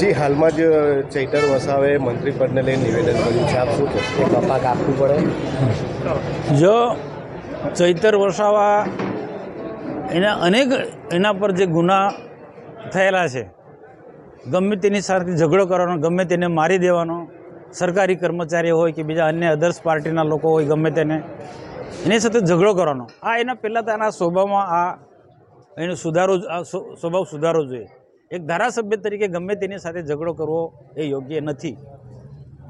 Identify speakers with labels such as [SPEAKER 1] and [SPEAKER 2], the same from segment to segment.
[SPEAKER 1] જી હાલમાં જ ચૈતર વસાવે મંત્રી પદને લઈને નિવેદન કર્યું છે. આપ શું કહેશો કપાક આપવું પડે.
[SPEAKER 2] જો ચૈતર વસાવા એના અનેક એના પર જે ગુના થયેલા છે ગમે તેની સાથે ઝઘડો કરવાનો ગમે તેને મારી દેવાનો સરકારી કર્મચારી હોય કે બીજા અન્ય અધર્સ પાર્ટીના લોકો હોય ગમે તેને એની સાથે ઝઘડો કરવાનો આ એના પહેલાં તો એના સ્વભાવમાં આ એનો સુધારો સ્વભાવ સુધારવો જોઈએ. એક ધારાસભ્ય તરીકે ગમે તેની સાથે ઝઘડો કરવો એ યોગ્ય નથી.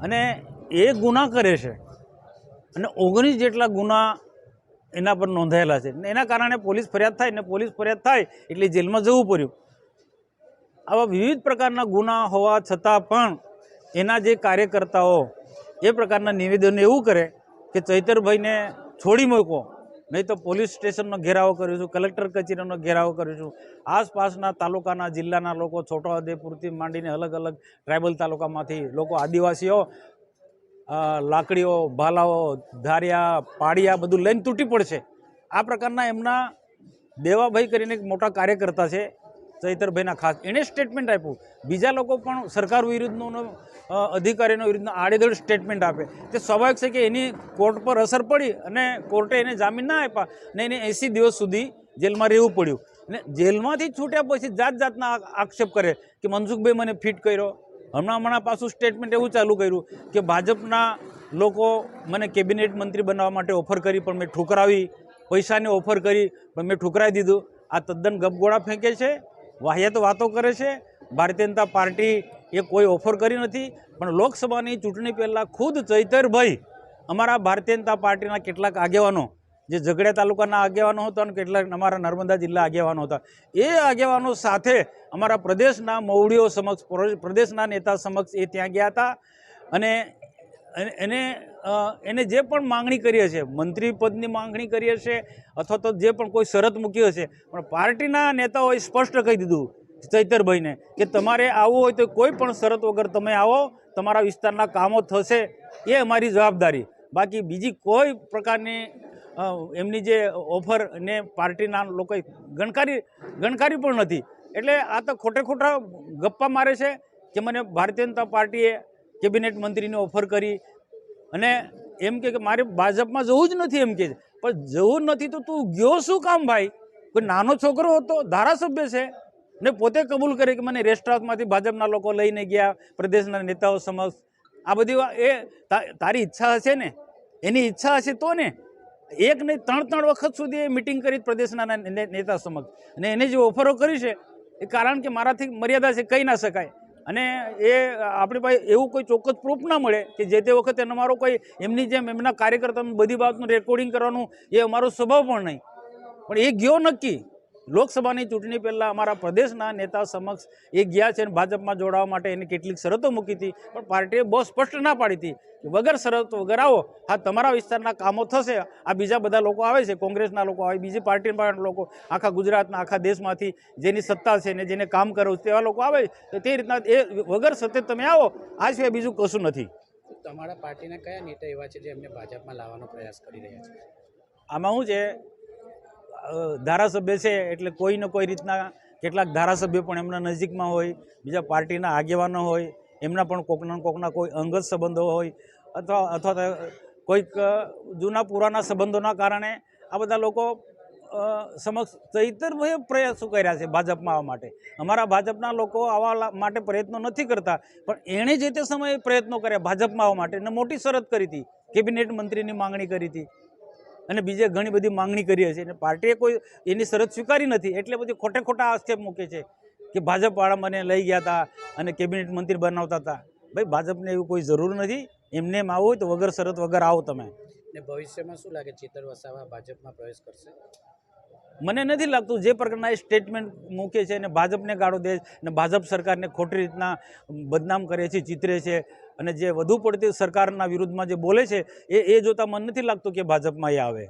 [SPEAKER 2] અને એ ગુના કરે છે. અને ઓગણીસ જેટલા ગુના એના પર નોંધાયેલા છે. એના કારણે પોલીસ ફરિયાદ થાય ને પોલીસ ફરિયાદ થાય એટલે જેલમાં જવું પડ્યું. આવા વિવિધ પ્રકારના ગુના હોવા છતાં પણ એના જે કાર્યકર્તાઓ એ પ્રકારના નિવેદનો એવું કરે કે ચૈતરભાઈને છોડી મૂકો. નહીં તો પોલીસ સ્ટેશનનો ઘેરાવો કરીશું કલેક્ટર કચેરીનો ઘેરાવો કરીશું આસપાસના તાલુકાના, જિલ્લાના લોકો, છોટાઉદેપુરથી માંડીને અલગ અલગ ટ્રાઇબલ તાલુકામાંથી લોકો આદિવાસીઓ લાકડીઓ, ભાલાઓ, ધારિયા પાડિયા બધું લઈને તૂટી પડશે. આ પ્રકારના એમના દેવાભાઈ કરીને એક મોટા કાર્યકર્તા છે. ચૈતરભાઈના ખાસ. એણે સ્ટેટમેન્ટ આપ્યું. બીજા લોકો પણ સરકાર વિરુદ્ધનું અધિકારીનો વિરુદ્ધનો આડેધડ સ્ટેટમેન્ટ આપે. તે સ્વાભાવિક છે કે એની કોર્ટ પર અસર પડી અને કોર્ટે એને જામીન ના આપ્યા ને એને એંસી દિવસ સુધી જેલમાં રહેવું પડ્યું. ને જેલમાંથી છૂટ્યા પછી જાત જાતના આક્ષેપ કરે કે મનસુખભાઈ મને ફિટ કર્યો. હમણાં હમણાં પાછું સ્ટેટમેન્ટ એવું ચાલુ કર્યું કે ભાજપના લોકો મને કેબિનેટ મંત્રી બનાવવા માટે ઓફર કરી, પણ મેં ઠુકરાવી. પૈસાને ઓફર કરી, પણ મેં ઠુકરાવી દીધું. આ તદ્દન ગપગોળા ફેંકે છે. વાહિયાત વાતો કરે છે. ભારતીય જનતા પાર્ટી એ કોઈ ઓફર કરી નથી. પણ લોકસભાની ચૂંટણી પહેલાં ખુદ ચૈતરભાઈ અમારા ભારતીય જનતા પાર્ટીના કેટલાક આગેવાનો, જે ઝઘડિયા તાલુકાના આગેવાનો હતા અને કેટલાક અમારા નર્મદા જિલ્લા આગેવાનો હતા, એ આગેવાનો સાથે અમારા પ્રદેશના મૌડીઓ સમક્ષ, પ્રદેશના નેતા સમક્ષ એ ત્યાં ગયા હતા. અને એને- એને જે પણ માંગણી કરી હશે, મંત્રી પદની માંગણી કરી હશે, અથવા તો જે પણ કોઈ શરત મૂકી હશે, પણ પાર્ટીના નેતાઓએ સ્પષ્ટ કહી દીધું ચૈતરભાઈને કે તમારે આવવું હોય તો કોઈ પણ શરત વગર તમે આવો, તમારા વિસ્તારના કામો થશે, એ અમારી જવાબદારી. બાકી બીજી કોઈ પ્રકારની એમની જે ઓફર ને પાર્ટીના લોકોએ ગણકારી ગણકારી પણ નથી. એટલે આ તો ખોટે ખોટા ગપ્પા મારે છે કે મને ભારતીય જનતા પાર્ટીએ કેબિનેટ મંત્રીની ઓફર કરી. અને એમ કે મારે ભાજપમાં જવું જ નથી એમ કે પણ જવું નથી તો તું ગયો શું કામ ભાઈ? કોઈ નાનો છોકરો હતો, ધારાસભ્ય છે. ને પોતે કબૂલ કરે કે મને રેસ્ટ હાઉસમાંથી ભાજપના લોકો લઈને ગયા, પ્રદેશના નેતાઓ સમક્ષ. આ બધી એ તારી ઈચ્છા હશે ને? એની ઈચ્છા હશે તો ને? એક નહીં, ત્રણ ત્રણ વખત સુધી એ મિટિંગ કરી પ્રદેશના નેતા સમક્ષ. અને એને જે ઓફરો કરી છે, એ કારણ કે મારાથી મર્યાદા છે, કહી ના શકાય. અને એ આપણી પાસે એવું કોઈ ચોક્કસ પ્રૂફ ના મળે કે જે તે વખતે અમારો કોઈ એમની જેમ એમના કાર્યકર્તાનું બધી બાબતનું રેકોર્ડિંગ કરવાનું એ અમારો સ્વભાવ પણ નહીં. પણ એ ગયો નક્કી. લોકસભાની ચૂંટણી પહેલાં અમારા પ્રદેશના નેતા સમક્ષ એ ગયા છે અને ભાજપમાં જોડાવા માટે એને કેટલીક શરતો મૂકી હતી. પણ પાર્ટીએ બહુ સ્પષ્ટ ના પાડી હતી કે વગર શરતો વગર આવો હા તમારા વિસ્તારના કામો થશે આ બીજા બધા લોકો આવે છે કોંગ્રેસના લોકો આવે બીજી પાર્ટીના લોકો આખા ગુજરાતના આખા દેશમાંથી જેની સત્તા છે ને જેને કામ કરવું તેવા લોકો આવે તો તે રીતના એ વગર સતત તમે આવો આ સિવાય બીજું કશું નથી.
[SPEAKER 3] તમારા પાર્ટીના કયા નેતા એવા છે જે એમને ભાજપમાં લાવવાનો પ્રયાસ કરી રહ્યા છે?
[SPEAKER 2] આમાં શું છે ધારાસભ્ય છે એટલે કોઈ ને કોઈ રીતના કેટલાક ધારાસભ્ય પણ એમના નજીકમાં હોય, બીજા પાર્ટીના આગેવાનો હોય, એમના પણ કોકના કોકના કોઈ અંગત સંબંધો હોય અથવા અથવા કોઈક જૂના પુરાના સંબંધોના કારણે આ બધા લોકો સમક્ષ ચૈતરભાઈએ પ્રયાસો કર્યા છે ભાજપમાં આવવા માટે. અમારા ભાજપના લોકો આવા માટે પ્રયત્નો નથી કરતા, પણ એણે જે તે સમયે પ્રયત્નો કર્યા ભાજપમાં આવવા માટે અને મોટી શરત કરી હતી. કેબિનેટ મંત્રીની માંગણી કરી હતી. અને બીજે ઘણી બધી માંગણી કરી હશે અને પાર્ટીએ કોઈ એની શરત સ્વીકારી નથી એટલે બધી ખોટે ખોટા આક્ષેપ મૂકે છે કે ભાજપવાળા મને લઈ ગયા હતા અને કેબિનેટ મંત્રી બનાવતા હતા ભાઈ ભાજપને એવું કોઈ જરૂર નથી. એમને એમ હોય તો વગર શરત વગર આવો તમે.
[SPEAKER 3] ને ભવિષ્યમાં શું લાગે ચેતર વસાવા ભાજપમાં પ્રવેશ કરશે?
[SPEAKER 2] મને નથી લાગતું જે પ્રકારના એ સ્ટેટમેન્ટ મૂકે છે અને ભાજપને ગાળો દે અને ભાજપ સરકારને ખોટી રીતના બદનામ કરે છે ચિતરે છે. અને જે વધુ પડતી સરકારના વિરુદ્ધમાં જે બોલે છે, એ એ જોતાં મને નથી લાગતું કે ભાજપમાં એ આવે.